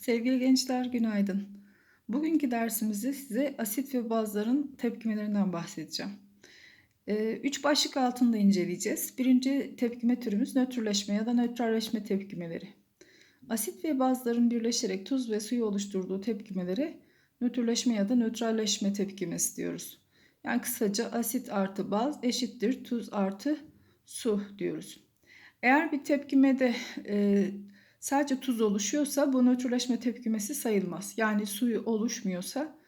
Sevgili gençler günaydın. Bugünkü dersimizde size asit ve bazların tepkimelerinden bahsedeceğim. Ee, Üç başlık altında inceleyeceğiz. Birinci tepkime türümüz nötrleşme ya da nötralleşme tepkimeleri. Asit ve bazların birleşerek tuz ve suyu oluşturduğu tepkimelere nötrleşme ya da nötralleşme tepkimesi diyoruz. Yani kısaca asit artı baz eşittir tuz artı su diyoruz. Eğer bir tepkimede e, sadece tuz oluşuyorsa bu nötrleşme tepkimesi sayılmaz. Yani suyu oluşmuyorsa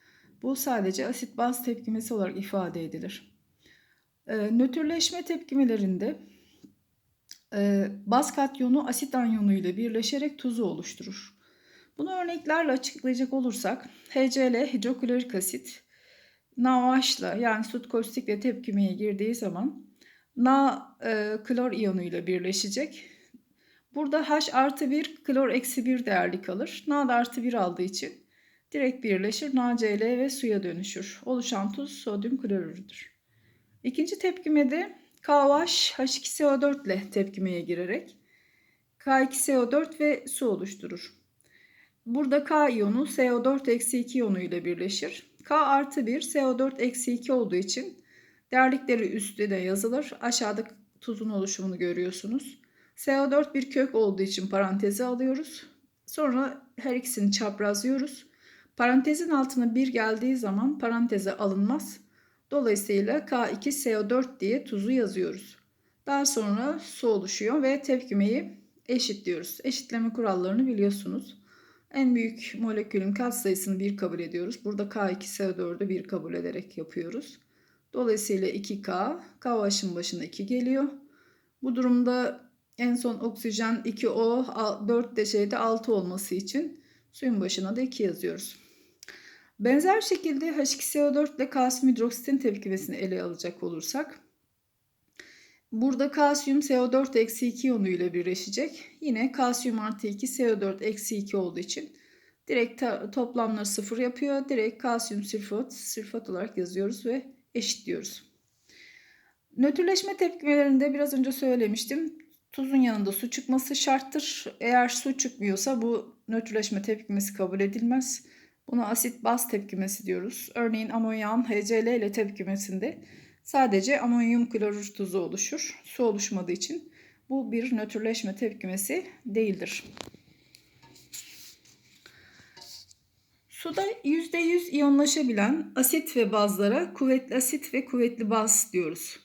bu sadece asit baz tepkimesi olarak ifade edilir. E, nötrleşme tepkimelerinde e, baz katyonu asit anyonu ile birleşerek tuzu oluşturur. Bunu örneklerle açıklayacak olursak HCl hidroklorik asit NaOH'la yani sut kaustikle tepkimeye girdiği zaman Na e, klor iyonu ile birleşecek. Burada H artı 1 klor eksi 1 değerli kalır. Na artı 1 aldığı için direkt birleşir. NaCl ve suya dönüşür. Oluşan tuz sodyum klorürdür. İkinci tepkimede KOH H2SO4 ile tepkimeye girerek K2SO4 ve su oluşturur. Burada K iyonu CO4 eksi 2 iyonu ile birleşir. K artı 1 CO4 eksi 2 olduğu için değerlikleri üstte de yazılır. Aşağıda tuzun oluşumunu görüyorsunuz. CO4 bir kök olduğu için paranteze alıyoruz. Sonra her ikisini çaprazlıyoruz. Parantezin altına 1 geldiği zaman paranteze alınmaz. Dolayısıyla K2SO4 diye tuzu yazıyoruz. Daha sonra su oluşuyor ve tepkimeyi eşitliyoruz. Eşitleme kurallarını biliyorsunuz. En büyük molekülün katsayısını 1 kabul ediyoruz. Burada K2SO4'ü 1 kabul ederek yapıyoruz. Dolayısıyla 2K, KOH'ın başına 2 geliyor. Bu durumda en son oksijen 2O, 4 de şeyde 6 olması için suyun başına da 2 yazıyoruz. Benzer şekilde H2SO4 ile kalsiyum hidroksitin tepkimesini ele alacak olursak burada kalsiyum CO4 eksi 2 iyonu ile birleşecek. Yine kalsiyum artı 2 CO4 eksi 2 olduğu için direkt toplamları sıfır yapıyor. Direkt kalsiyum sülfat, sülfat olarak yazıyoruz ve eşitliyoruz. Nötrleşme tepkimelerinde biraz önce söylemiştim. Tuzun yanında su çıkması şarttır. Eğer su çıkmıyorsa bu nötrleşme tepkimesi kabul edilmez. Buna asit baz tepkimesi diyoruz. Örneğin amonyağın HCl ile tepkimesinde sadece amonyum klorür tuzu oluşur. Su oluşmadığı için bu bir nötrleşme tepkimesi değildir. Suda %100 iyonlaşabilen asit ve bazlara kuvvetli asit ve kuvvetli baz diyoruz.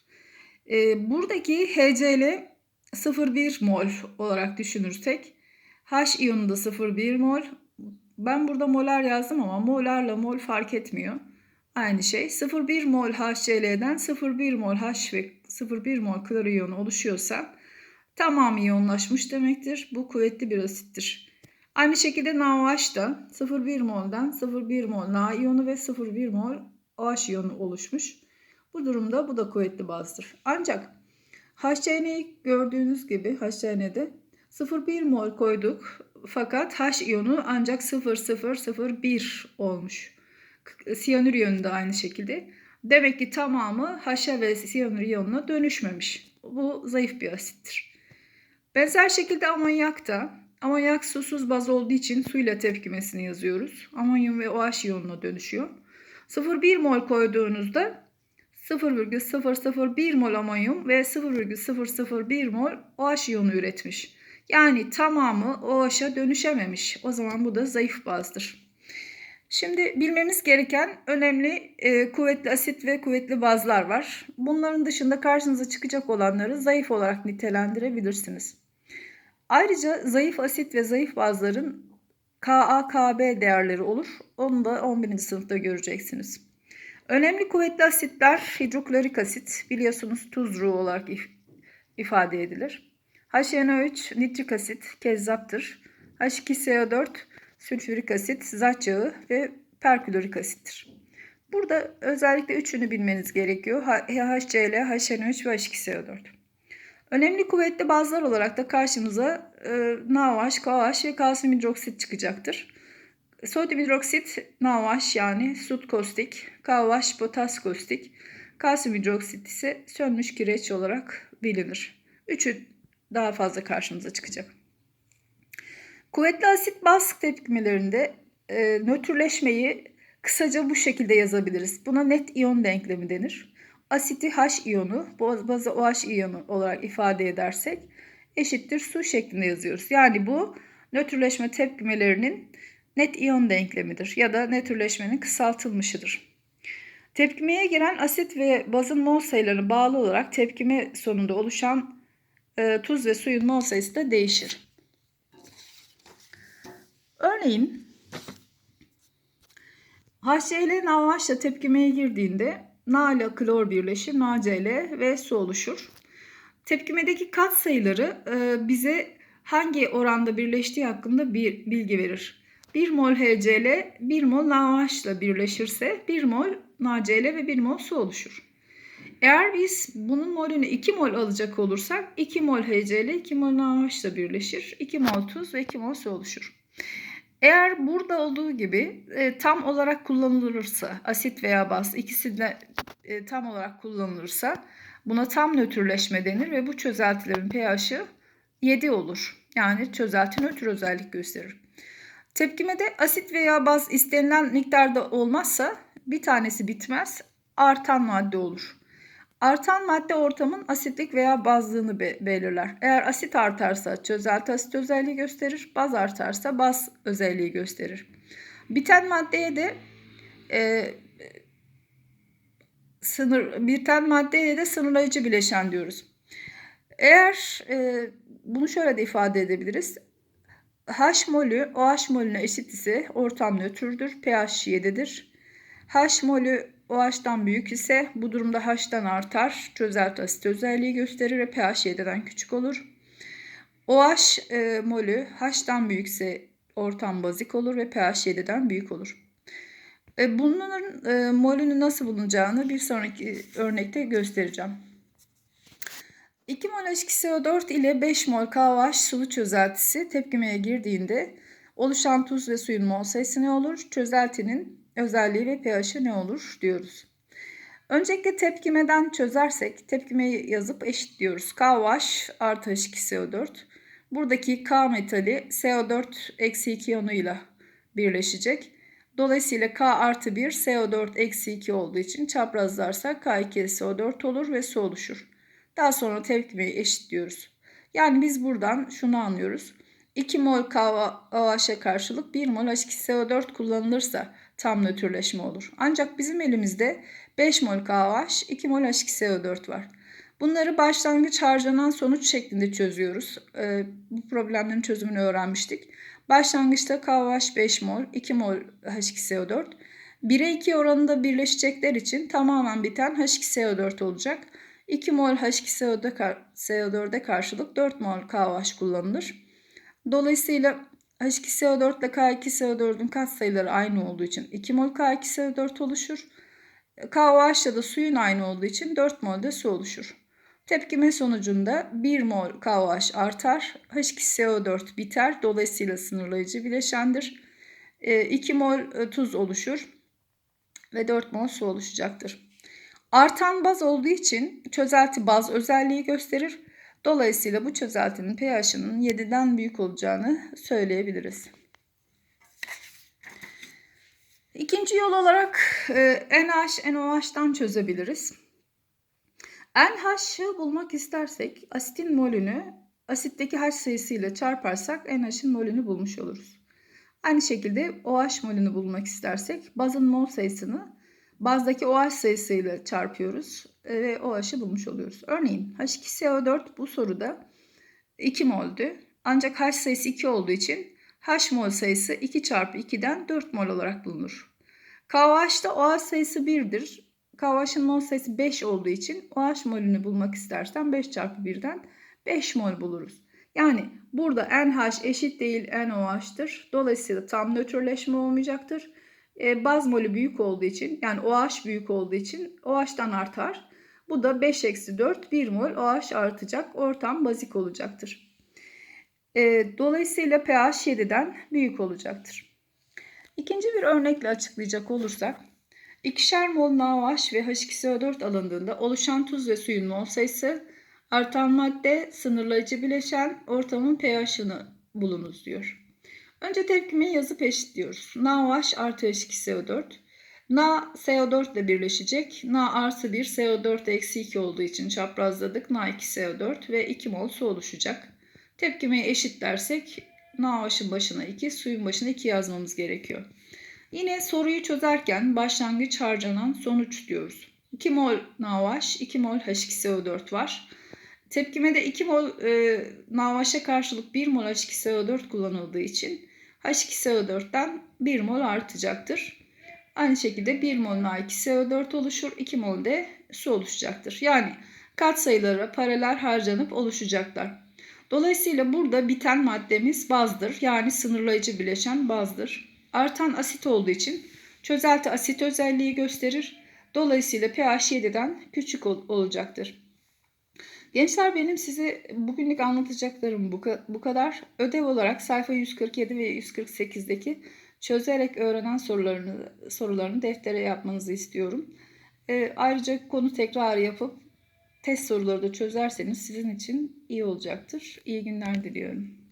E, buradaki HCl 0,1 mol olarak düşünürsek H iyonu da 0,1 mol. Ben burada molar yazdım ama molarla mol fark etmiyor. Aynı şey 0,1 mol HCl'den 0,1 mol H ve 0,1 mol klor iyonu oluşuyorsa tamamı iyonlaşmış demektir. Bu kuvvetli bir asittir. Aynı şekilde NaOH da 0,1 mol'dan 0,1 mol Na iyonu ve 0,1 mol OH iyonu oluşmuş. Bu durumda bu da kuvvetli bazdır. Ancak HCn'yi gördüğünüz gibi HCn'de 0,1 mol koyduk. Fakat H iyonu ancak 0,001 olmuş. Siyanür iyonu da aynı şekilde. Demek ki tamamı H'a ve siyanür iyonuna dönüşmemiş. Bu zayıf bir asittir. Benzer şekilde amonyak da Amonyak susuz baz olduğu için suyla tepkimesini yazıyoruz. Amonyum ve OH iyonuna dönüşüyor. 0,1 mol koyduğunuzda 0,001 mol amonyum ve 0,001 mol OH iyonu üretmiş. Yani tamamı OH'a dönüşememiş. O zaman bu da zayıf bazdır. Şimdi bilmemiz gereken önemli e, kuvvetli asit ve kuvvetli bazlar var. Bunların dışında karşınıza çıkacak olanları zayıf olarak nitelendirebilirsiniz. Ayrıca zayıf asit ve zayıf bazların Ka, Kb değerleri olur. Onu da 11. sınıfta göreceksiniz. Önemli kuvvetli asitler hidroklorik asit biliyorsunuz tuzru olarak if ifade edilir. HNO3 nitrik asit kezzaptır. H2SO4 sülfürik asit zat yağı ve perklorik asittir. Burada özellikle üçünü bilmeniz gerekiyor. HCl, HNO3 ve H2SO4. Önemli kuvvetli bazlar olarak da karşımıza e, NaOH, KOH ve kalsiyum hidroksit çıkacaktır. Sodyum hidroksit NaOH yani sut kostik, KOH potas kostik, kalsiyum hidroksit ise sönmüş kireç olarak bilinir. Üçü daha fazla karşımıza çıkacak. Kuvvetli asit baz tepkimelerinde e, nötrleşmeyi kısaca bu şekilde yazabiliriz. Buna net iyon denklemi denir. Asiti H iyonu, bazı OH iyonu olarak ifade edersek eşittir su şeklinde yazıyoruz. Yani bu nötrleşme tepkimelerinin net iyon denklemidir ya da nötrleşmenin kısaltılmışıdır. Tepkimeye giren asit ve bazın mol sayılarına bağlı olarak tepkime sonunda oluşan e, tuz ve suyun mol sayısı da değişir. Örneğin HCl NaOH ile tepkimeye girdiğinde Na ile klor birleşir, NaCl ve su oluşur. Tepkimedeki kat sayıları e, bize hangi oranda birleştiği hakkında bir bilgi verir. 1 mol HCl 1 mol NaOH ile birleşirse 1 mol NaCl ve 1 mol su oluşur. Eğer biz bunun molünü 2 mol alacak olursak 2 mol HCl 2 mol NaOH ile birleşir. 2 mol tuz ve 2 mol su oluşur. Eğer burada olduğu gibi e, tam olarak kullanılırsa asit veya baz ikisi de e, tam olarak kullanılırsa buna tam nötrleşme denir ve bu çözeltilerin pH'i 7 olur. Yani çözelti nötr özellik gösterir. Tepkimede asit veya baz istenilen miktarda olmazsa bir tanesi bitmez, artan madde olur. Artan madde ortamın asitlik veya bazlığını be belirler. Eğer asit artarsa çözelti asit özelliği gösterir, baz artarsa baz özelliği gösterir. Biten maddeye de e, sınır biten maddeye de sınırlayıcı bileşen diyoruz. Eğer e, bunu şöyle de ifade edebiliriz. H molü OH molüne eşit ise ortam nötrdür. pH 7'dir. H molü OH'dan büyük ise bu durumda H'tan artar. Çözelti asit özelliği gösterir ve pH 7'den küçük olur. OH e, molü H'dan büyükse ortam bazik olur ve pH 7'den büyük olur. E, bunların e, molünü nasıl bulunacağını bir sonraki örnekte göstereceğim. 2 mol H2SO4 ile 5 mol KOH sulu çözeltisi tepkimeye girdiğinde oluşan tuz ve suyun mol sayısı ne olur? Çözeltinin özelliği ve pH'i ne olur diyoruz. Öncelikle tepkimeden çözersek tepkimeyi yazıp eşitliyoruz. KOH artı H2SO4. Buradaki K metali CO4 eksi 2 iyonuyla birleşecek. Dolayısıyla K artı 1 CO4 eksi 2 olduğu için çaprazlarsa K2SO4 olur ve su oluşur. Daha sonra tepkimeyi eşitliyoruz. Yani biz buradan şunu anlıyoruz. 2 mol KOH'a karşılık 1 mol H2SO4 kullanılırsa tam nötrleşme olur. Ancak bizim elimizde 5 mol KOH, 2 mol H2SO4 var. Bunları başlangıç harcanan sonuç şeklinde çözüyoruz. Ee, bu problemlerin çözümünü öğrenmiştik. Başlangıçta KOH 5 mol, 2 mol H2SO4. 1'e 2 oranında birleşecekler için tamamen biten H2SO4 olacak. 2 mol H2SO4'e karşılık 4 mol KOH kullanılır. Dolayısıyla H2SO4 ile K2SO4'ün katsayıları aynı olduğu için 2 mol K2SO4 oluşur. KOH ile de suyun aynı olduğu için 4 mol de su oluşur. Tepkime sonucunda 1 mol KOH artar, H2SO4 biter. Dolayısıyla sınırlayıcı bileşendir. 2 e, mol e, tuz oluşur ve 4 mol su oluşacaktır. Artan baz olduğu için çözelti baz özelliği gösterir. Dolayısıyla bu çözeltinin pH'ının 7'den büyük olacağını söyleyebiliriz. İkinci yol olarak e, NH, NOH'dan çözebiliriz. NH'ı bulmak istersek asitin molünü asitteki H sayısıyla çarparsak NH'ın molünü bulmuş oluruz. Aynı şekilde OH molünü bulmak istersek bazın mol sayısını bazdaki OH sayısıyla çarpıyoruz ve OH'ı bulmuş oluyoruz. Örneğin H2SO4 bu soruda 2 moldü. Ancak H sayısı 2 olduğu için H mol sayısı 2 çarpı 2'den 4 mol olarak bulunur. KOH'da OH sayısı 1'dir. KOH'ın mol sayısı 5 olduğu için OH molünü bulmak istersen 5 çarpı 1'den 5 mol buluruz. Yani burada NH eşit değil NOH'tır. Dolayısıyla tam nötrleşme olmayacaktır. E, baz molü büyük olduğu için yani OH büyük olduğu için OH'dan artar. Bu da 5 eksi 4 1 mol OH artacak. Ortam bazik olacaktır. E, dolayısıyla pH 7'den büyük olacaktır. İkinci bir örnekle açıklayacak olursak ikişer mol NaOH ve H2SO4 alındığında oluşan tuz ve suyun mol sayısı artan madde sınırlayıcı bileşen ortamın pH'ını bulunuz diyor. Önce tepkimeyi yazıp eşitliyoruz. NaOH artı H2SO4. Na CO4 ile birleşecek. Na artı 1 CO4 eksi 2 olduğu için çaprazladık. Na 2 CO4 ve 2 mol su oluşacak. Tepkimeyi eşitlersek NaOH'ın başına 2, suyun başına 2 yazmamız gerekiyor. Yine soruyu çözerken başlangıç harcanan sonuç diyoruz. 2 mol NaOH, 2 mol H2SO4 var. Tepkimede 2 mol e, NaOH'a karşılık 1 mol H2SO4 kullanıldığı için H2SO4'ten 1 mol artacaktır. Aynı şekilde 1 mol Na2SO4 oluşur, 2 mol de su oluşacaktır. Yani katsayılara paralel harcanıp oluşacaklar. Dolayısıyla burada biten maddemiz bazdır. Yani sınırlayıcı bileşen bazdır. Artan asit olduğu için çözelti asit özelliği gösterir. Dolayısıyla pH 7'den küçük ol- olacaktır. Gençler benim size bugünlük anlatacaklarım bu, bu kadar. Ödev olarak sayfa 147 ve 148'deki çözerek öğrenen sorularını sorularını deftere yapmanızı istiyorum. Ee, ayrıca konu tekrar yapıp test soruları da çözerseniz sizin için iyi olacaktır. İyi günler diliyorum.